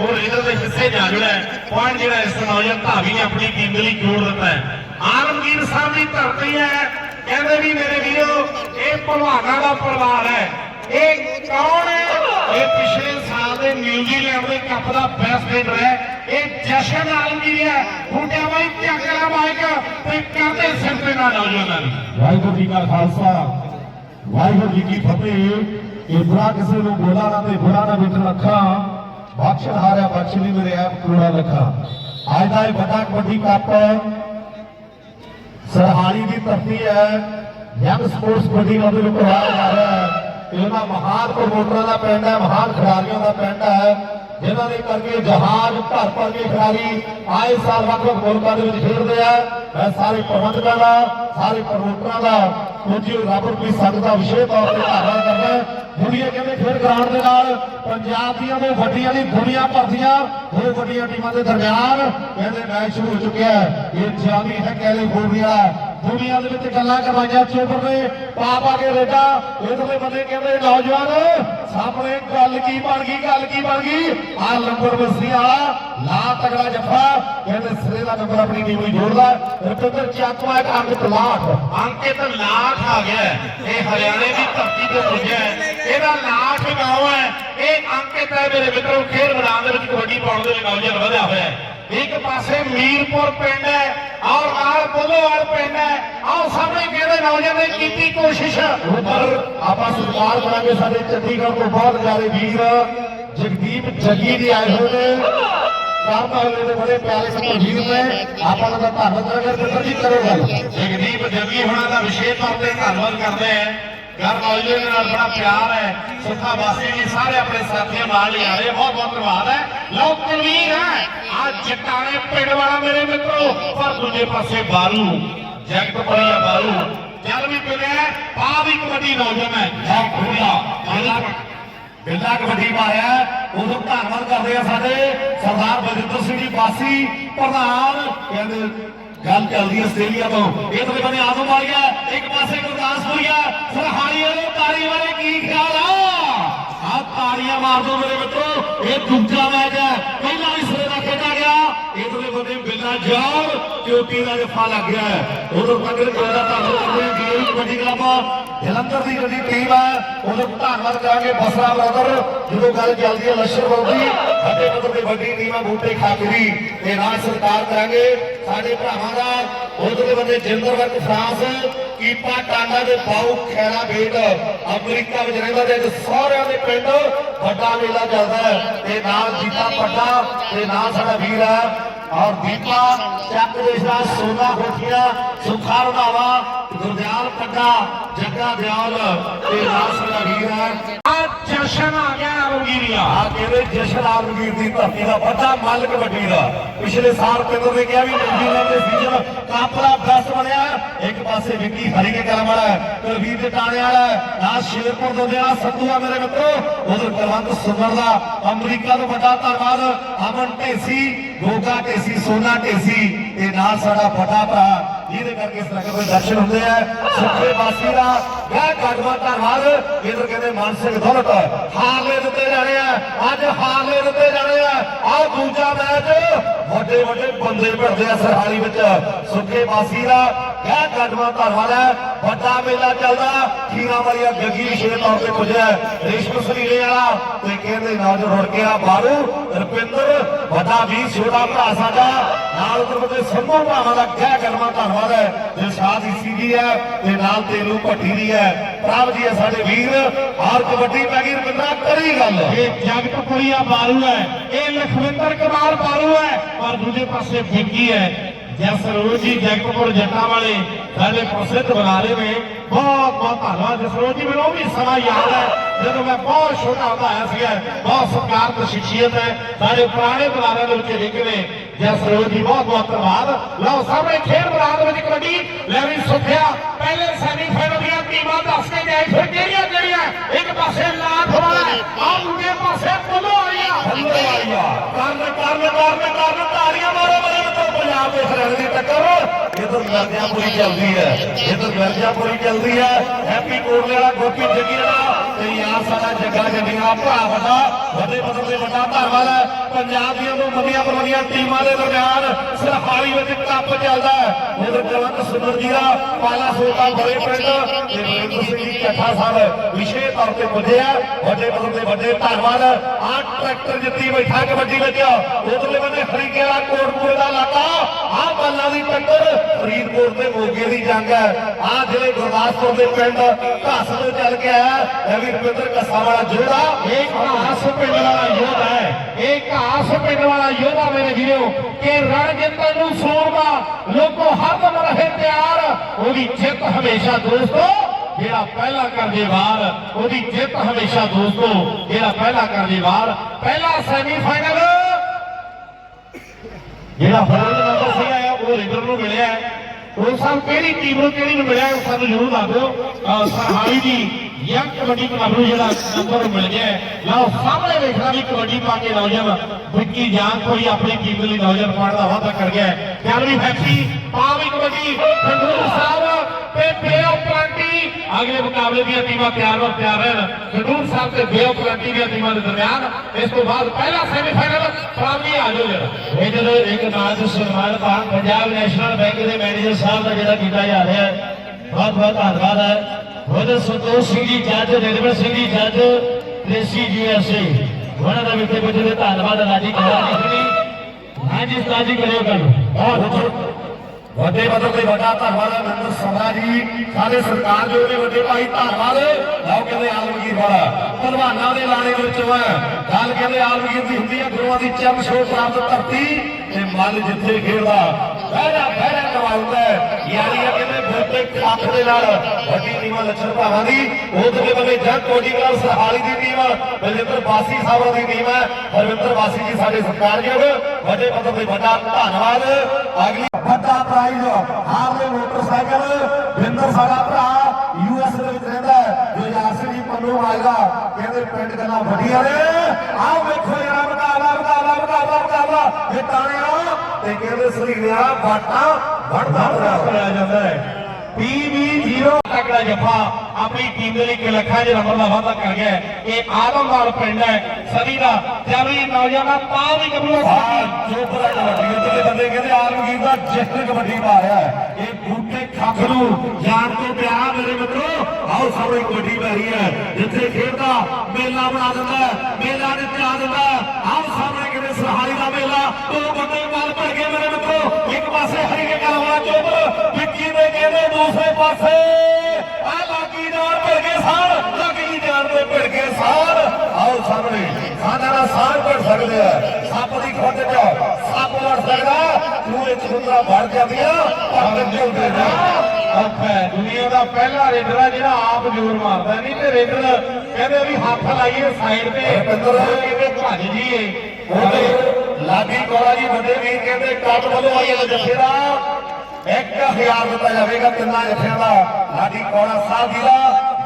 ਉਹ ਰੇਡਰ ਦੇ ਹਿੱਸੇ ਜਾ ਜੁੜਾ ਪੁਆਇੰਟ ਜਿਹੜਾ ਇਸ ਨੌਜਵਾਨ ਧਾਵੀ ਨੇ ਆਪਣੀ ਟੀਮ ਦੇ ਲਈ ਜੋੜ ਦਿੱਤਾ ਹੈ। ਆਲਮਗੀਰ ਸਾਹਿਬ ਦੀ ਧਰਤੀ ਹੈ। ਕਹਿੰਦੇ ਵੀ ਮੇਰੇ ਵੀਰੋ, ਇਹ ਭਲਵਾਨਾਂ ਦਾ ਪਰਿਵਾਰ ਹੈ। ਇਹ ਕੌਣ ਹੈ? ਇਹ ਪਿਛਲੇ ਸਾਲ ਦੇ ਨਿਊਜ਼ੀਲੈਂਡ ਦੇ ਕੱਪ ਦਾ ਬੈਸਟ ਰੇਡਰ ਹੈ। ਇਹ ਜਸ਼ਨ ਆਲਮਗੀਰ ਹੈ। ਹੁੰਡਿਆ ਬਾਈ ਝਾਕਰਾ ਮਾਈਕ ਤੇ ਕਰਦੇ ਸਿਰ ਤੇ ਨਾਲ ਨੌਜਵਾਨਾਂ ਨੂੰ। ਵਾਹਿਗੁਰੂ ਜੀ ਕਾ ਖਾਲਸਾ। ਵਾਹਿਗੁਰੂ ਜੀ ਕੀ ਫਤਿਹ। ਇਬਰਾ ਕਿਸੇ ਨੂੰ ਬੋਲਾ ਨਾ ਤੇ ਬੁਰਾ ਨਾ ਵਿੱਚ ਰੱਖਾਂ ਬਖਸ਼ਣ ਹਾਰਿਆ ਬਖਸ਼ ਲਈ ਮੇਰੇ ਆਪ ਕਰੋੜਾ ਲੱਖਾਂ ਅੱਜ ਦਾ ਇਹ ਵੱਡਾ ਕਬੱਡੀ ਕੱਪ ਸਰਹਾਲੀ ਦੀ ਧਰਤੀ ਹੈ। ਯੰਗ ਸਪੋਰਟਸ ਕਬੱਡੀ ਨਾਲ ਵੀ ਕਰਵਾਇਆ ਜਾ ਰਿਹਾ ਹੈ। ਇਹ ਮਹਾਨ ਪ੍ਰਮੋਟਰਾਂ ਦਾ ਪਿੰਡ ਹੈ, ਮਹਾਨ ਖਿਡਾਰੀਆਂ ਦਾ ਪਿੰਡ ਹੈ। ਜਿਨ੍ਹਾਂ ਦੇ ਕਰਕੇ ਜਹਾਜ਼ ਭਰ ਭਰ ਕੇ ਖਿਡਾਰੀ ਆਏ ਸਾਲ ਵੱਖ ਵੱਖ ਮੁਲਕਾਂ ਦੇ ਵਿੱਚ ਖੇਡਦੇ ਆ। ਮੈਂ ਸਾਰੇ ਪ੍ਰਬੰਧਕਾਂ ਦਾ, ਸਾਰੇ ਪ੍ਰਮੋਟਰਾਂ ਦਾ, ਕੁਝ ਰੱਬ ਰੂਪੀ ਸੰਗਤ ਦਾ ਵਿਸ਼ੇਸ਼ ਤੌਰ ਤੇ ਧੰਨਵਾਦ ਕਰਦਾ। ਦੁਨੀਆ ਕਹਿੰਦੇ ਖੇਡ ਗਰਾਊਂਡ ਦੇ ਨਾਲ ਪੰਜਾਬ ਦੀਆਂ ਦੋ ਵੱਡੀਆਂ ਦੀ ਦੁਨੀਆ ਭਰ ਦੋ ਵੱਡੀਆਂ ਟੀਮਾਂ ਦੇ ਦਰਮਿਆਨ ਕਹਿੰਦੇ ਮੈਚ ਸ਼ੁਰੂ ਹੋ ਚੁੱਕਿਆ ਹੈ। ਇਹ ਜਾਨੀ ਹੈ ਕੈਲੀਫੋਰਨੀਆ। ਦੁਨੀਆ ਦੇ ਵਿੱਚ ਗੱਲਾਂ ਕਰਵਾਈਆਂ ਚੋਬਰ ਨੇ ਪਾ ਪਾ ਕੇ ਰੇਡਾ ਇਧਰਲੇ ਬੰਦੇ ਕਹਿੰਦੇ ਨੌਜਵਾਨ, ਸਾਹਮਣੇ ਗੱਲ ਕੀ ਬਣ ਗਈ, ਗੱਲ ਕੀ ਬਣ ਗਈ? ਆ ਲੰਬਰ ਬਸਰੀ ਵਾਲਾ, ਲਾ ਤਗੜਾ ਜੱਫਾ, ਕਹਿੰਦੇ ਸਿਰੇ ਦਾ ਨੰਬਰ ਆਪਣੀ ਟੀਮ ਨੂੰ ਜੋੜਦਾ, ਰੁਪਿੰਦਰ ਚਾਕਵਾ ਇੱਕ ਅੰਕ ਤਲਾਕ। ਅੰਕਿਤ ਲਾਠ ਆ ਗਿਆ ਇਹ ਹਰਿਆਣੇ ਦੀ ਧਰਤੀ ਤੇ ਪੁੱਜਿਆ ਹੈ। ਇਹਦਾ ਲਾਠ ਗਾਉਂ ਹੈ। ਇਹ ਅੰਕਿਤ ਹੈ ਮੇਰੇ ਮਿੱਤਰੋ, ਖੇਡ ਮੈਦਾਨ ਦੇ ਵਿੱਚ ਕਬੱਡੀ ਪਾਉਣ ਦੇ ਲਈ ਨੌਜਵਾਨ ਵਧਿਆ ਹੋਇਆ ਇੱਕ ਪਾਸੇ ਮੀਰਪੁਰ ਪਿੰਡ ਹੈ। ਔਰ ਆਲ ਬੋਲੋਵਾਲ ਪਿੰਡ ਹੈ। ਆਓ ਸਾਹਮਣੇ ਕਹਿੰਦੇ ਨੌਜਵਾਨ ਨੇ ਕੀਤੀ ਕੋਸ਼ਿਸ਼? ਪਰ ਆਪਾਂ ਸਰਕਾਰ ਕਰਾਂਗੇ ਸਾਡੇ ਚੰਡੀਗੜ੍ਹ ਤੋਂ ਬਹੁਤ ਪਿਆਰੇ ਵੀਰ। ਜਗਦੀਪ ਜੱਗੀ ਜੀ ਆਏ ਹੋਏ ਨੇ। ਕਾਰਤਾ ਹੋਏ ਬੜੇ ਪਿਆਰੇ ਸਭ ਵੀਰ ਨੇ। ਆਪਾਂ ਦਾ ਧੰਨਵਾਦ ਕਰਾਂਗੇ ਜੀ ਕਰੋ ਗੱਲ ਜਗਦੀਪ ਜੱਗੀ ਹੋਣਾ ਦਾ ਵਿਸ਼ੇਸ਼ ਤੌਰ ਤੇ ਧੰਨਵਾਦ ਕਰਦੇ। ਹਾਂ ਘਰ ਨੌਜਵਾਨ ਨਾਲ ਬੜਾ ਪਿਆਰ ਹੈ। ਸੁੱਖਾ ਵਾਸੀ ਜੀ ਸਾਰੇ ਆਪਣੇ ਸਾਥੀਆਂ ਨਾਲ ਹੀ ਰਹੇ ਬਹੁਤ ਬਹੁਤ ਧੰਨਵਾਦ ਹੈ। ਲਓ, ਕੁਲਵੀਰ ਹੈ। ਆ ਜਟਾਣੇ ਪਿੰਡ ਵਾਲਾ ਮੇਰੇ ਮਿੱਤਰੋ। ਪਰ ਦੂਜੇ ਪਾਸੇ ਬਾਲੂ। ਜਗਤਪੁਰੀਆ ਬਾਲੂ। ਜਲ ਵੀ ਪਿਆ ਪਾ ਵੀ ਕਬੱਡੀ ਨੌਜਵਾਨ ਹੈ। ਬਿੱਲਾ ਬਿੱਲਾ ਕਬੱਡੀ ਮਾਰਿਆ। ਉਦੋਂ ਧੰਨਵਾਦ ਕਰਦੇ ਆ ਸਾਡੇ। ਸਰਦਾਰ ਬਲਜਿੰਦਰ ਸਿੰਘ ਜੀ ਬਾਸੀ ਪ੍ਰਧਾਨ ਕਹਿੰਦੇ ਗੱਲ ਚੱਲਦੀ ਹੈ ਆਸਟ੍ਰੇਲੀਆ ਤੋਂ। ਇਹ ਤੋਂ ਬੰਦੇ ਆਦਮ ਵਾਲੀਆ ਇੱਕ ਪਾਸੇ ਗੁਰਦਾਸਪੁਰੀਆ ਸਰਹਾਲੀ ਵਾਲੇ ਤਾਰੀ ਵਾਲੇ ਕੀ ਖਿਆਲ ਆ? ਆ ਤਾੜੀਆਂ ਮਾਰ ਦੋ ਮੇਰੇ ਮਿੱਤਰੋ। ਇਹ ਦੂਜਾ ਮੈਚ ਹੈ। ਪਹਿਲਾਂ ਵੀ ਸਿਰੇ ਦਾ ਖੇਡਿਆ ਗਿਆ। ਇਧਰਲੇ ਬੰਦੇ ਬਿੱਲਾ ਜੌਰ ਚੋਟੀ ਦਾ ਜਫਾ ਲੱਗ ਗਿਆ ਉਦੋਂ ਤੱਕ ਕੋਈ ਧੰਨਵਾਦ ਕਰਦੇ ਹਾਂ ਜੀ। ਕਬੱਡੀ ਕਲੱਬ ਜਲੰਧਰ ਦੀ ਜਿਹੜੀ ਟੀਮ ਹੈ। ਉਹਦਾ ਧੰਨਵਾਦ ਕਰਾਂਗੇ ਬਸਰਾ ਬ੍ਰਦਰ, ਜਦੋਂ ਗੱਲ ਚੱਲਦੀ ਹੈ ਲਸ਼ਰ ਬਲਦੀ ਸਾਡੇ ਪੱਧਰ ਤੇ ਵੱਡੀ ਟੀਮ ਬੂਟੇ ਖਾਕਰੀ ਤੇ ਨਾਲ ਸਤਿਕਾਰ ਕਰਾਂਗੇ ਸਾਡੇ ਭਰਾਵਾਂ ਦਾ। ਉਧਰਲੇ ਬੰਦੇ ਜਿੰਦਰ ਵਰਕ ਫਰਾਂਸ, ਕੀਪਾ ਟਾਂਡਾ ਦੇ ਬਾਉ ਖੈਰਾ ਬੇਟ। ਅਮਰੀਕਾ ਵਿੱਚ ਰਹਿੰਦਾ ਤੇ ਸਹੁਰਿਆਂ ਦੇ ਪਿੰਡ ਵੱਡਾ ਮੇਲਾ ਚੱਲਦਾ ਹੈ। ਤੇ ਨਾਲ ਜੀਤਾ ਪੱਟਾ ਤੇ ਨਾਲ ਸਾਡਾ ਵੀਰ ਹੈ। ਔਰ ਦੀਪਾ, ਚੱਕ ਦੇਸ਼ਾ ਸੋਨਾ ਹੋਠੀਆ ਸੁਖਾ ਰੰਧਾਵਾ ਗੁਰਦਿਆਲ ਪੱਟਾ ਜੱਗਾ ਦਿਆਲ ਤੇ ਨਾਲ ਸਾਡਾ ਵੀਰ ਹੈ। ਆ ਜਸ਼ਨ ਆ ਗਿਆ ਰੋਗੀਰੀਆ ਆ ਕਹਿੰਦੇ ਜਸ਼ਨ ਆਲਮਗੀਰ ਦੀ ਧਰਤੀ ਦਾ ਵੱਡਾ ਮੱਲ ਕਬੱਡੀ ਦਾ। ਪਿਛਲੇ ਸਾਲ ਪਿੰਦਰ ਨੇ ਕਿਹਾ ਵੀ ਨਿਊਜ਼ੀਲੈਂਡ ਦੇ ਸੀਜ਼ਨ ਕੱਪ ਦਾ ਬੈਸਟ ਬਣਿਆ ਇੱਕ ਪਾਸੇ ਵਿੱਕੀ ਹਰੀ ਕੇ ਕਲਮ ਵਾਲਾ ਕੁਲਵੀਰ ਦੇ ਟਾਣੇ ਵਾਲਾ ਆ ਸ਼ੇਰਪੁਰ ਤੋਂ ਦੇਣਾ ਸੰਧੂ ਆ ਮੇਰੇ ਮਿੱਤਰੋ। ਉਧਰ ਕਲਵੰਤ ਸੁੰਦਰ ਦਾ ਅਮਰੀਕਾ ਤੋਂ ਵੱਡਾ ਧੰਨਵਾਦ ਅਮਨ ਢੇਸੀ ਗੋਗਾ ਢੇਸੀ ਸੋਨਾ ਢੇਸੀ ਤੇ ਨਾਲ ਸਾਡਾ ਵੱਡਾ ਭਰਾ ਜਿਹਦੇ ਕਰਕੇ ਇਸ ਨਗਰ ਦੇ ਦਰਸ਼ਨ ਹੁੰਦੇ ਆ। ਸੁੱਖੇ ਵਾਸੀ ਦਾ ਇਹ ਕਦਮਾ ਧੰਨਵਾਦ ਇਧਰ ਕਹਿੰਦੇ ਮਾਨਸਿਕ ਦੌਲਤ। ਹਾਰਲੇ ਦਿੱਤੇ ਜਾਣੇ ਆ। ਅੱਜ ਹਾਰਲੇ ਦਿੱਤੇ ਜਾਣੇ ਆ। ਆਹ ਦੂਜਾ ਮੈਚ ਵੱਡੇ ਵੱਡੇ ਬੰਦੇ ਭਿੜਦੇ ਆ ਸਰਹਾਲੀ ਵਿੱਚ। ਸੁੱਖੇ ਵਾਸੀ ਦਾ ਇਹ ਕਦਮਾ ਧੰਨਵਾਦ ਹੈ। ਵੱਡਾ ਮੇਲਾ ਚੱਲਦਾ। ਖੀਰਾ ਵਾਲੀਆ ਗੱਗੀ ਵਿਸ਼ੇਸ਼ ਤੌਰ ਤੇ ਪੁੱਜਿਆ ਰੇਸ਼ਮ ਸਰੀਲੇ ਵਾਲਾ ਤੇ ਕਹਿੰਦੇ ਨੌਜਵਾਨ ਰੁੜ ਕੇ ਬਾਰੂ, ਰੁਪਿੰਦਰ, ਵੱਡਾ ਵੀਰ, ਛੋਟਾ ਭਰਾ ਸਾਡਾ। ਨਾਲ ਉਧਰ ਬੰਦੇ ਸੰਭੂ ਭਰਾਵਾਂ ਦਾ ਕਹਿ ਕਰਮਾ ਧੰਨਵਾਦ ਹੈ। ਦਿਲਸ਼ਾਦ ਈਸੀ ਜੀ ਹੈ ਤੇ ਨਾਲ ਤੇਲੂ ਭੱਟੀ ਦੀ ਹੈ। ਪ੍ਰਭ ਜੀ ਹੈ ਸਾਡੇ ਵੀਰ। ਔਰ ਕਬੱਡੀ ਪੈ ਗਈ। ਰੁਪਿੰਦਰਾ, ਕਰੀ ਗੱਲ। ਇਹ ਜਗਤ ਜਗਤਪੁਰੀਆ ਬਾਰੂ ਹੈ। ਇਹ ਲਖਵਿੰਦਰ ਕੁਮਾਰ ਬਾਰੂ ਹੈ। ਪਰ ਦੂਜੇ ਪਾਸੇ ਵਿੱਕੀ ਹੈ। ਜਸ ਜੀ ਜਗਤਪੁਰ ਜੱਟਾਂ ਵਾਲੇ ਸਾਡੇ ਪ੍ਰਸਿੱਧ ਬੁਲਾਰੇ ਨੇ। ਬਹੁਤ ਬਹੁਤ ਧੰਨਵਾਦ ਜਸਰੋਜ ਜੀ ਮੈਨੂੰ ਉਹ ਵੀ ਸਮਾਂ ਯਾਦ ਹੈ ਜਦੋਂ ਮੈਂ ਬਹੁਤ ਛੋਟਾ ਹੁੰਦਾ ਆਇਆ ਸੀਗਾ ਬਹੁਤ ਸਤਿਕਾਰਤ ਸ਼ਖਸੀਅਤ ਹੈ। ਸਾਡੇ ਪੁਰਾਣੇ ਬੁਲਾਰਿਆਂ ਦੇ ਵਿੱਚ ਇੱਕ ਨੇ ਜਸਰੋਜ ਜੀ ਬਹੁਤ ਬਹੁਤ ਧੰਨਵਾਦ। ਲਓ ਸਾਹਮਣੇ ਖੇਡ ਮੈਦਾਨ ਦੇ ਵਿੱਚ ਕਬੱਡੀ ਲੈ ਵੀ ਸੁਖਿਆ। ਪਹਿਲੇ ਸੈਮੀਫਾਈਨਲ ਦੀਆਂ ਟੀਮਾਂ ਦੱਸ ਕੇ ਗਏ ਫਿਰ ਕਿਹੜੀਆਂ ਕਿਹੜੀਆਂ? ਇੱਕ ਪਾਸੇ ਲਾਖ ਵਾਲਾ ਆ ਦੂਜੇ ਪਾਸੇ ਪੁੱਲੋ ਵਾਲੀਆ ਥੱਲੇ ਵਾਲੀਆ ਕਰਨ ਕਰਨ ਕਰਨ ਕਰਨ ਤਾਲੀਆਂ ਮਾਰੋ ਮੇਰੇ ਮਿੱਤਰ ਪੰਜਾਬ ਦੇ ਹਰਿਆਣੇ ਦੀ ਟੱਕਰ ਇਧਰ ਮਿਰਜ਼ਾਪੁਰੀ ਚੱਲਦੀ ਹੈ ਇਧਰ ਮਿਰਜ਼ਾਪੁਰੀ ਚੱਲਦੀ ਹੈ ਹੈਪੀ ਕੋਟਲੇ ਗੋਪੀ ਜੱਗੀ ਤੇ ਯਾਰ ਸਾਡਾ ਜੱਗਾ ਜੱਗੀਆਂ, ਭਰਾ ਵੱਡਾ ਵੱਡੇ ਪੱਧਰ ਤੇ ਵੱਡਾ ਧੰਨਵਾਦ ਹੈ। ਪੰਜਾਬ ਦੀਆਂ ਤੋਂ ਵਧੀਆ ਵਧੀਆ ਟੀਮਾਂ ਦੇ ਦਰਮਿਆਨ ਸਰਹਾਲੀ ਵਿੱਚ ਕੱਪ ਚੱਲਦਾ ਹੈ। ਉਧਰ ਜਲੰਧਰ ਸੁੰਦਰ ਜੀ ਦਾ, ਪਾਲਾ ਸੋਤਾ ਬੜੇ ਪਿੰਡ, ਤੇ ਰਵਿੰਦਰ ਸਿੰਘ ਜੀ ਚੱਠਾ ਸਾਹਿਬ ਵਿਸ਼ੇਸ਼ ਤੌਰ ਤੇ ਪੁੱਜੇ ਆ ਵੱਡੇ ਪੱਧਰ ਤੇ ਵੱਡੇ ਧੰਨਵਾਦ ਆ ਟਰੈਕਟਰ ਜਿੱਤੀ ਬੈਠਾ ਕਬੱਡੀ ਵਿੱਚ ਉਧਰਲੇ ਬੰਨੇ ਹਰੀਕੇ ਵਾਲਾ ਕੋਟਪੁਰੇ ਦਾ ਇਲਾਕਾ ਆ ਬੱਲਾਂ ਦੀ ਟੱਕਰ ਫਰੀਦਕੋਟ ਤੇ ਮੋਗੇ ਦੀ ਜੰਗ ਹੈ ਆ ਜਿਹੜੇ ਗੁਰਦਾਸਪੁਰ ਦੇ ਪਿੰਡ ਘਾਸ ਤੋਂ ਚੱਲ ਕੇ ਆਇਆ ਇਹ ਵੀ ਰਵਿੰਦਰ ਕੱਸਾ ਵਾਲਾ ਜੋੜਾ ਇਹ ਘਾਸ ਪਿੰਡ ਵਾਲਾ ਯੋਧਾ ਹੈ ਇਹ ਘਾਸ ਪਿੰਡ ਵਾਲਾ ਯੋਧਾ ਮੇਰੇ ਵੀਰੋ ਕਿ ਰਣ ਜਿੱਤਣ ਨੂੰ ਸੋਰਦਾ ਲੋਕੋ ਹਰਦਮ ਰਹੇ ਤਿਆਰ ਉਹਦੀ ਜਿੱਤ ਹਮੇਸ਼ਾ ਦੋਸਤੋ ਜਿਹੜਾ ਪਹਿਲਾ ਕਰਦੇ ਵਾਰ ਉਹਦੀ ਜਿੱਤ ਹਮੇਸ਼ਾ ਦੋਸਤੋ, ਜਿਹੜਾ ਪਹਿਲਾ ਕਰਦੇ ਵਾਰ ਪਹਿਲਾ ਸੈਮੀਫਾਈਨਲ ਜਿਹੜਾ ਹੋਲਡ ਨੰਬਰ ਸੀ ਆਇਆ, ਉਹ ਰੀਡਰ ਨੂੰ ਮਿਲਿਆ ਉਹ ਸਾਨੂੰ ਕਿਹੜੀ ਟੀਮ ਨੂੰ, ਕਿਹੜੀ ਨੂੰ ਮਿਲਿਆ ਉਹ ਸਾਨੂੰ ਜ਼ਰੂਰ ਦੱਸ ਦਿਓ ਸਰਹਾਲੀ ਦੀ ਜਾਂ ਕਬੱਡੀ ਕਲੱਬ ਨੂੰ ਜਿਹੜਾ ਨੰਬਰ ਮਿਲ ਗਿਆ ਹੈ। ਲਓ, ਸਾਹਮਣੇ ਵੇਖਣਾ ਵੀ ਕਬੱਡੀ ਪਾ ਕੇ ਨੌਜਵਾਨ ਵਿੱਕੀ ਜਾਨ ਕੋਈ ਆਪਣੀ ਟੀਮ ਲਈ ਨੌਜਵਾਨ ਪਾਉਣ ਦਾ ਵਾਅਦਾ ਕਰ ਗਿਆ ਹੈ। ਵੀ ਫੈਕਸੀ ਪਾ ਵੀ ਕਬੱਡੀ, ਖੰਡੂਰ ਸਾਹਿਬ ਤੇ ਬੇਓ ਪਲਾਂਟੀ ਅਗਲੇ ਮੁਕਾਬਲੇ ਦੀਆਂ ਟੀਮਾਂ ਤਿਆਰ ਵਰ ਤਿਆਰ ਰਹਿਣ। ਖੰਡੂਰ ਸਾਹਿਬ ਤੇ ਬੇਓ ਪਲਾਂਟੀ ਦੀਆਂ ਟੀਮਾਂ ਦੇ ਦਰਮਿਆਨ, ਇਸ ਤੋਂ ਬਾਅਦ ਪਹਿਲਾ ਸੈਮੀਫਾਈਨਲ ਪ੍ਰਾਮੀ ਆ ਜਾਓ ਜਰਾ ਇਹ ਜਦੋਂ ਇੱਕ ਨਾਚ ਸਨਮਾਨ ਭਾਗ ਪੰਜਾਬ ਨੈਸ਼ਨਲ ਬੈਂਕ ਦੇ ਮੈਨੇਜਰ ਸਾਹਿਬ ਦਾ ਜਿਹੜਾ ਕੀਤਾ ਜਾ ਰਿਹਾ ਹੈ, ਬਹੁਤ ਬਹੁਤ ਧੰਨਵਾਦ ਹੈ। ਉਹਦੇ ਸੰਤੋਸ਼ ਸਿੰਘ ਜੀ, ਜੱਜ ਨਿਰਮਲ ਸਿੰਘ ਜੀ, ਜੱਜ ਟ੍ਰੇਸੀ ਜੀ ਉਹਨਾਂ ਦਾ ਵਿਖੇ ਵਿੱਚ ਦੇ ਧੰਨਵਾਦ ਰਾਜੀ ਕਰਾ ਜੀ ਹਾਂਜੀ ਸਾਜੀ ਕਰਿਓ ਗੱਲ। ਬਹੁਤ ਵੱਡੇ ਪੱਧਰ ਤੇ ਵੱਡਾ ਧੰਨਵਾਦ ਹੈ ਮਨਿੰਦਰ ਸਮਰਾ ਜੀ। ਸਾਰੇ ਸਰਕਾਰ ਜੋ ਨੇ ਵੱਡੇ ਭਾਈ ਧੰਨਵਾਦ। ਲਓ ਕਹਿੰਦੇ ਆਲਮਗੀਰ ਵਾਲਾ। ਪਹਿਲਵਾਨਾਂ ਦੇ ਲਾਣੇ ਦੇ ਵਿੱਚੋਂ ਹੈ। ਗੱਲ ਕਹਿੰਦੇ ਆਲਮਗੀਰ ਦੀ ਹੁੰਦੀ ਹੈ, ਗੁਰੂਆਂ ਦੀ ਚਰਨ ਛੋਹ ਪ੍ਰਾਪਤ ਧਰਤੀ ਤੇ ਮਨ ਜਿੱਥੇ ਖੇਡਦਾ। ਬਹਿਰਾ ਬਹਿਰਾ ਕਰਵਾਉਂਦਾ ਹੈ। ਯਾਨੀ ਕਹਿੰਦੇ ਬੋਤੇ ਖੱਖ ਦੇ ਨਾਲ ਵੱਡੀ ਟੀਮਾਂ ਲੱਛਣ ਭਾਵਾਂ ਦੀ ਉਧਰਲੇ ਬੰਨੇ ਜੱਗ ਕੋਡੀ ਸਰਹਾਲੀ ਦੀ ਟੀਮ ਬਲਜਿੰਦਰ ਬਾਸੀ ਸਾਹਿਬਾਂ ਦੀ ਟੀਮ ਹੈ। ਹਰਵਿੰਦਰ ਬਾਸੀ ਜੀ ਸਾਡੇ ਸਤਿਕਾਰਯੋਗ ਵੱਡੇ ਪੱਧਰ ਤੇ ਵੱਡਾ ਧੰਨਵਾਦ। ਅਗਲੀ ਵੱਡਾ ਪ੍ਰਾਈਜ਼ ਹਾਰਲੇ ਮੋਟਰਸਾਈਕਲ, ਬਿੰਦਰ ਸਾਡਾ ਭਰਾ ਯੂਐਸ ਦੇ ਵਿੱਚ ਰਹਿੰਦਾ ਹੈ। ਜੋ ਯਾਸਰ ਜੀ ਪੰਨੂ ਆਏਗਾ ਕਹਿੰਦੇ ਪਿੰਡ ਗੱਲਾਂ ਵਧੀਆ ਨੇ ਆਹ ਵੇਖੋ ਯਾਰ ਮੁਕਾਬਲਾ ਮੁਕਾਬਲਾ ਮੁਕਾਬਲਾ ਮੁਕਾਬਲਾ ਇਹ ਟਾਣਿਆ ਤੇ ਕਹਿੰਦੇ ਸਲੀਲਿਆ ਬਾਟਾ ਵੜਦਾ ਰਿਹਾ ਜਾਂਦਾ ਹੈ PB0 ਤੱਕੜਾ ਜੱਫਾ ਆਪਣੀ ਟੀਮ ਦੇ ਲਈ ਕਿ ਲੱਖਾਂ ਦੇ ਨੰਬਰ ਦਾ ਵਾਅਦਾ ਕਰ ਗਿਆ ਇਹ ਆਲਮਵਾਲ ਪਿੰਡ ਹੈ। ਸਦੀ ਦਾ ਚੱਲ ਨੌਜਵਾਨਾਂ ਤਾਂ ਵੀ ਕਬੂਲ ਆ। ਚੋਪਰਾ ਕਬੱਡੀ ਉੱਤੇ ਬੰਦੇ ਕਹਿੰਦੇ ਆਲਮਗੀਰ ਦਾ ਜਿੱਤ ਕਬੱਡੀ ਮਾਰਿਆ ਇਹ ਬੂਟੇ ਖੱਖ ਨੂੰ ਜਾਣ ਤੋਂ ਪਿਆਰ ਮੇਰੇ ਮਿੱਤਰੋ। ਆਓ ਸਾਹਮਣੇ ਕਬੱਡੀ ਪੈ ਰਹੀ ਹੈ, ਜਿੱਥੇ ਖੇਡਦਾ ਮੇਲਾ ਬਣਾ ਦਿੰਦਾ ਮੇਲਾ ਜਿੱਤਿਆ ਦਿੰਦਾ ਹੈ। ਆਓ ਸਾਹਮਣੇ ਕਹਿੰਦੇ ਸਰਹਾਲੀ ਦਾ ਮੇਲਾ ਦੋ ਬੰਦੇ ਵੱਲ ਭਰ ਗਏ ਮੇਰੇ ਮਿੱਤਰੋ ਇੱਕ ਪਾਸੇ ਕੇ ਕਲਵਾ ਚੋਪਰ ਵਿੱਕੀ ਦੇ ਕਹਿੰਦੇ ਦੂਸਰੇ ਪਾਸੇ। ਆ ਲਾਗੀ ਨਾਲ ਭਰ ਗਏ ਸਾਰ ਲਾਗੀ ਜਾਣ ਦੇ ਭਰ ਗਏ ਸਾਰ ਆਓ ਸਾਹਮਣੇ। ਖਾਣਾ ਦਾ ਸਾਰ ਭਰ ਸਕਦੇ ਆ। ਸੱਪ ਦੀ ਖੁੱਡ ਚ ਸੱਪ ਵੜ ਸਕਦਾ। ਤੂੰ ਇਹ ਚੁੰਦਰਾ ਵੜ ਜਾਂਦੀਆਂ ਪਰ ਜਿਉਂਦੇ ਨੇ ਔਖਾ ਹੈ। ਦੁਨੀਆ ਦਾ ਪਹਿਲਾ ਰੇਡਰ ਆ ਜਿਹੜਾ ਆਪ ਜ਼ੋਰ ਮਾਰਦਾ। ਨਹੀਂ ਤੇ ਰੇਡਰ ਕਹਿੰਦੇ ਵੀ ਹੱਥ ਲਾਈਏ ਸਾਈਡ ਤੇ। ਕਹਿੰਦੇ ਭੱਜ ਜੀਏ ਉਹਦੇ ਲਾਗੀ ਕੋਲਾ ਜੀ ਵੱਡੇ ਵੀਰ ਕਹਿੰਦੇ, ਕੱਟ ਵੱਲੋਂ ਆਈ ਹੈ ਜੱਫੇ ਦਾ 1000 ਦਿੱਤਾ ਜਾਵੇਗਾ ਤਿੰਨਾਂ ਜੱਫਿਆਂ ਦਾ। ਲਾਗੀ ਕੋਲਾ ਸਾਹਿਬ ਜੀ ਦਾ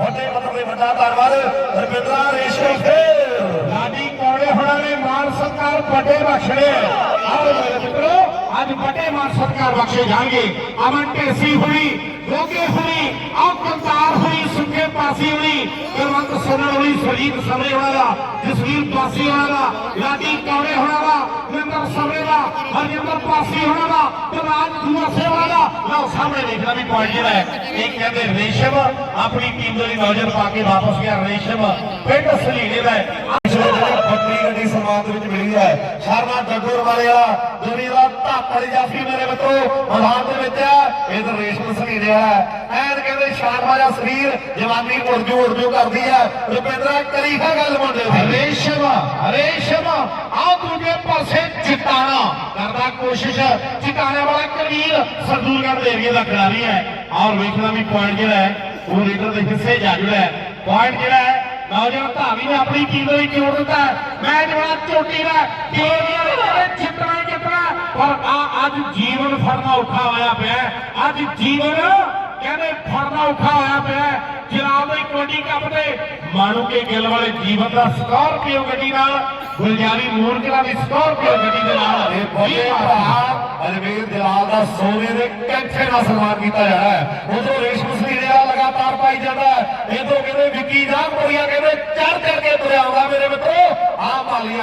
ਵੱਡੇ ਪੱਧਰ ਤੇ ਵੱਡਾ ਧੰਨਵਾਦ। ਰਵਿੰਦਰਾ ਰੇਸ਼ਮ ਫੇਰ ਲਾਡੀ ਕੌੜੇ ਹੁਣਾਂ ਨੇ ਮਾਨ ਸਤਕਾਰ ਵੱਡੇ ਬਖਸ਼ਣੇ ਆਓ ਮੇਰੇ ਮਿੱਤਰੋ ਅੱਜ ਵੱਡੇ ਮਾਨ ਸਤਕਾਰ ਬਖਸ਼ੇ ਜਾਣਗੇ। ਅਮਨ ਢੇਸੀ ਹੁਣੀ ਗੋਗੇ ਹੁਣੀ ਆਓ ਕੰਤਾਰ ਸੁੱਕੇ ਪਾਸੀ ਹੁਣੀ ਗੁਰਵੰਤ ਸੋਨਣ ਹੁਣੀ, ਸਰਜੀਤ ਸਮਰੇ ਹੁਣਾਂ ਦਾ, ਜਸਵੀਰ ਪਾਸੀ ਹੁਣਾਂ ਦਾ, ਲਾਡੀ ਕੌੜੇ ਹੁਣਾਂ ਦਾ, ਨਿੰਦਰ ਸਮਰੇ ਦਾ, ਹਰਜਿੰਦਰ ਪਾਸੀ ਹੁਣਾਂ ਦਾ ਤੇ ਰਾਜ ਦੂਆਸੇ ਦਾ। ਲਓ, ਸਾਹਮਣੇ ਦੇਖਣਾ ਵੀ ਪੁਆਇੰਟ ਜਿਹੜਾ ਹੈ, ਇਹ ਕਹਿੰਦੇ ਰੇਸ਼ਮ ਆਪਣੀ ਟੀਮ ਦੇ ਲਈ ਨੌਜਵਾਨ ਪਾ ਕੇ ਵਾਪਸ ਗਿਆ ਰੇਸ਼ਮ ਪਿੰਡ ਸਲੀਲੇ ਦਾ ਹੈ। ਪਿਛਲੇ ਦਿਨੀ ਗੱਡੀ ਸਨਮਾਨ ਦੇ ਵਿੱਚ ਮਿਲੀ ਹੈ। ਸ਼ਰਮਾ ਜੱਗੂਰ ਵਾਲੇ ਵਾਲਾ ਦੁਨੀਆ ਦਾ ਜਾਫੀ ਮੇਰੇ ਮਿੱਤਰੋ ਮੈਦਾਨ ਦੇ ਵਿੱਚ ਹੈ ਇਧਰ ਰੇਸ਼ਮ ਸਲੀ ਹੈ ਐਨ ਕਹਿੰਦੇ ਸ਼ਾਨਵਾ ਦਾ ਸਰੀਰ ਜਵਾਨੀ ਉਰਜੂ ਉਰਜੂ ਕਰਦੀ ਹੈ ਰੁਪਿੰਦਰਾ, ਕਰੀ ਗੱਲ ਮੁੰਡੇ ਦੀ। ਰੇਸ਼ਮ ਰੇਸ਼ਮ ਆਓ ਦੂਜੇ ਪਾਸੇ ਚਿਤਾਣਾ ਕਰਦਾ ਕੋਸ਼ਿਸ਼। ਚਿਤਾਣੇ ਵਾਲਾ ਕਬੀਰ ਸਰਦੂਲਗੜ੍ਹ ਦੇ ਏਰੀਆ ਦਾ ਖਿਡਾਰੀ ਹੈ। ਔਰ ਵੇਖਣਾ ਵੀ ਪੁਆਇੰਟ ਜਿਹੜਾ ਹੈ, ਉਹ ਲੀਡਰ ਦੇ ਹਿੱਸੇ ਜਾ ਜੁੜਿਆ ਹੈ। ਪੁਆਇੰਟ ਜਿਹੜਾ ਹੈ, ਨੌਜਵਾਨ ਧਾਵੀ ਨੇ ਆਪਣੀ ਟੀਮ ਦੇ ਵਿੱਚ ਜੋੜ ਦਿੱਤਾ ਹੈ। ਮੈਚ ਬੜਾ ਚੋਟੀ ਦਾ ਟੀਮ ਨੇ ਜਿੱਤਣਾ ਜਿੱਤਣਾ। ਪਰ ਆ ਅੱਜ ਜੀਵਨ ਫੜਨਾ ਔਖਾ ਹੋਇਆ ਪਿਆ। ਅੱਜ ਜੀਵਨ ਕਹਿੰਦੇ ਫੜਨਾ ਔਖਾ ਹੋਇਆ ਪਿਆ। ਜਨਾਬ ਦੇ ਕਬੱਡੀ ਕੱਪ ਦੇ ਮਾਣੂਕੇ ਗਿੱਲ ਵਾਲੇ ਜੀਵਨ ਦਾ ਸਕਾਰਪੀਓ ਗੱਡੀ ਨਾਲ ਗੁਲਜਾਰੀ ਮੂਰਤੀਆਂ ਦੀ ਸਕਾਰਪੀਓ ਗੱਡੀ ਦੇ ਨਾਲ ਇਹ ਬੋਲੇ ਭਰਾ ਅਜਮੇਰ ਜਲਾਲ ਦਾ ਸੋਨੇ ਦੇ ਕੈਂਠੇ ਨਾਲ ਸਨਮਾਨ ਕੀਤਾ ਜਾਣਾ ਹੈ ਉਧਰੋਂ ਰੇਸ਼ਮ ਸਰੀਰਿਆ ਲਗਾਤਾਰ ਪਾਈ ਜਾਂਦਾ ਹੈ ਇਧਰੋਂ ਕਹਿੰਦੇ ਵਿੱਕੀ ਦਾ ਕੋਰੀਆ ਕਹਿੰਦੇ ਚੜ ਚੜ ਕੇ ਤੁਰਿਆ ਆਉਂਦਾ ਮੇਰੇ ਮਿੱਤਰੋ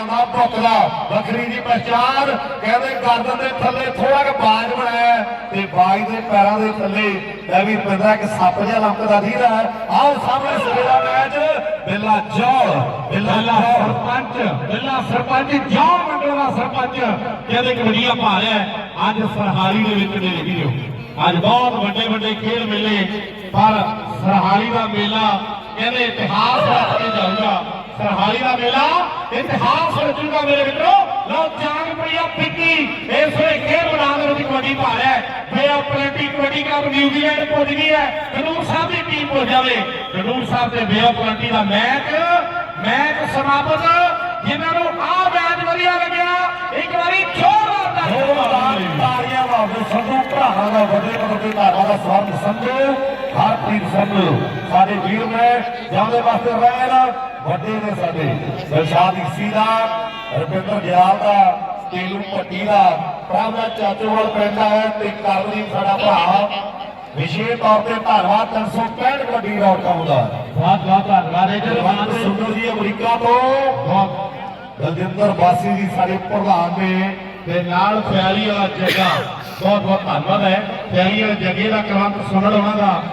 ਆਹ ਮਾਲੀਆਂ ਦਾ। ਬੁੱਕਦਾ ਵੱਖਰੀ ਦੀ ਪਛਾਣ ਕਹਿੰਦੇ ਗਰਦਨ ਦੇ ਥੱਲੇ ਥੋੜਾ ਜਿਹਾ ਬਾਜ ਬਣਾਇਆ ਤੇ ਬਾਜ ਦੇ ਪੈਰਾਂ ਦੇ ਥੱਲੇ ਲੈ ਵੀ ਪੈਂਦਾ ਕਿ ਸੱਪ ਜਿਹਾ ਲੰਕਦਾ ਦੀਦਾ ਆਹ ਸਾਹਮਣੇ ਸਵੇਰਾ ਮੈਚ ਬਿੱਲਾ ਜੋੜ ਬਿੱਲਾ ਸਰਪੰਚ ਬਿੱਲਾ ਸਰਪੰਚ ਜੌਨ ਮੰਡਲ ਦਾ ਸਰਪੰਚ। ਕਹਿੰਦੇ ਕਬੱਡੀਆਂ ਪਾ ਰਿਹਾ। ਅੱਜ ਸਰਹਾਲੀ ਦੇ ਵਿੱਚ ਮੇਰੇ ਵੀਰੋ ਅੱਜ ਬਹੁਤ ਵੱਡੇ ਵੱਡੇ ਖੇਡ ਮੇਲੇ ਪਰ ਸਰਹਾਲੀ ਦਾ ਮੇਲਾ ਕਹਿੰਦੇ ਇਤਿਹਾਸ ਰੱਖ ਕੇ ਜਾਊਗਾ। ਸਰਹਾਲੀ ਦਾ ਮੇਲਾ ਇਤਿਹਾਸ ਰਚੂਗਾ ਮੇਰੇ ਮਿੱਤਰੋ। ਲਓ ਚਾਂਗਪੁਰੀਆ ਪਿੱਕੀ। ਇਸ ਵੇਲੇ ਖੇਡ ਮੈਦਾਨ ਦੇ ਵਿੱਚ ਕਬੱਡੀ ਪਾ ਰਿਹਾ Bay Plenty kabaddi cup New Zealand ਪਹੁੰਚ ਗਈ ਹੈ। ਕਨੂਰ ਸਾਹਿਬ ਦੀ ਟੀਮ ਪਹੁੰਚ ਜਾਵੇ। ਕਨੂਰ ਸਾਹਿਬ ਤੇ ਬੇ ਪਲੈਟੀ ਦਾ ਮੈਚ। ਮੈਚ ਸਮਾਪਤ। ਜਿਨ੍ਹਾਂ ਨੂੰ ਆ ਮੈਚ ਵਧੀਆ ਲੱਗਿਆ ਇੱਕ ਵਾਰੀ ਜ਼ੋਰਦਾਰ ਤਾੜੀਆਂ ਮਾਰੋ ਸੰਧੂ ਭਰਾਵਾਂ ਦਾ ਵੱਡੇ ਵੱਡੇ ਧਾਰਾ ਦਾ ਸਵਾਗਤ ਸੰਧੂ ਹਰਪ੍ਰੀਤ ਸੰਧੂ ਸਾਡੇ ਵੀਰ ਨੇ ਜਾਂਦੇ ਵਾਸਤੇ ਰਹਿਣ ਵੱਡੇ ਨੇ ਸਾਡੇ। ਦਿਲਸ਼ਾਦ ਇਸੀ ਦਾ ਰਵਿੰਦਰ ਗਿਆਲ ਦਾ ਤੇਲੂ ਪੱਟੀ ਦਾ ਪ੍ਰਾਮਾ ਚਾਚੋਵਾਲ ਪੈਂਦਾ ਹੈ ਤੇ ਕਰਮਦੀਪ ਸਾਡਾ ਭਰਾ। ਵਿਸ਼ੇਸ਼ ਤੌਰ ਤੇ ਧੰਨਵਾਦ 365 ਕਬੱਡੀ ਰੌੜਕਾਂ ਦਾ। ਬਹੁਤ ਬਹੁਤ ਧੰਨਵਾਦ ਹੈ ਜਰਵਾਨ ਸੁੰਦਰ ਜੀ ਅਮਰੀਕਾ ਤੋਂ। ਬਹੁਤ। ਦਲਜਿੰਦਰ ਬਾਸੀ ਜੀ ਸਾਡੇ ਪ੍ਰਧਾਨ ਨੇ। ਤੇ ਨਾਲ ਪਿਆਰੀ ਵਾਲਾ ਜੱਗਾ। ਬਹੁਤ ਬਹੁਤ ਧੰਨਵਾਦ ਹੈ। ਪਿਆਰੀ ਵਾਲੇ ਜੱਗੇ ਦਾ ਕਲੰਕ ਸੁਣਨ ਉਹਨਾਂ ਦਾ।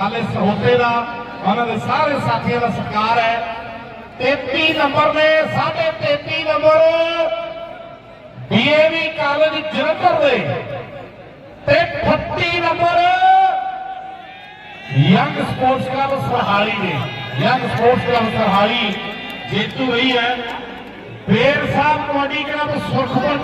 ਹਾਲੇ ਸਹੋਤੇ ਦਾ। ਉਹਨਾਂ ਦੇ ਸਾਰੇ ਸਾਥੀਆਂ ਦਾ ਸਤਿਕਾਰ ਹੈ। 33 ਨੰਬਰ ਨੇ ਸਾਡੇ 33 ਨੰਬਰ ਡੀਏਵੀ ਕਾਲਜ ਜਲੰਧਰ ਦੇ ਤੇ 38 number Young Sports Club Sarhali ਦੇ। ਯੰਗ ਸਪੋਰਟਸ ਕਲੱਬ ਸਰਹਾਲੀ ਜੇਤੂ ਰਹੀ ਹੈ। ਬੇਰ ਸਾਹਿਬ, ਕਬੱਡੀ ਕਲੱਬ ਸੁਖਪੁਰ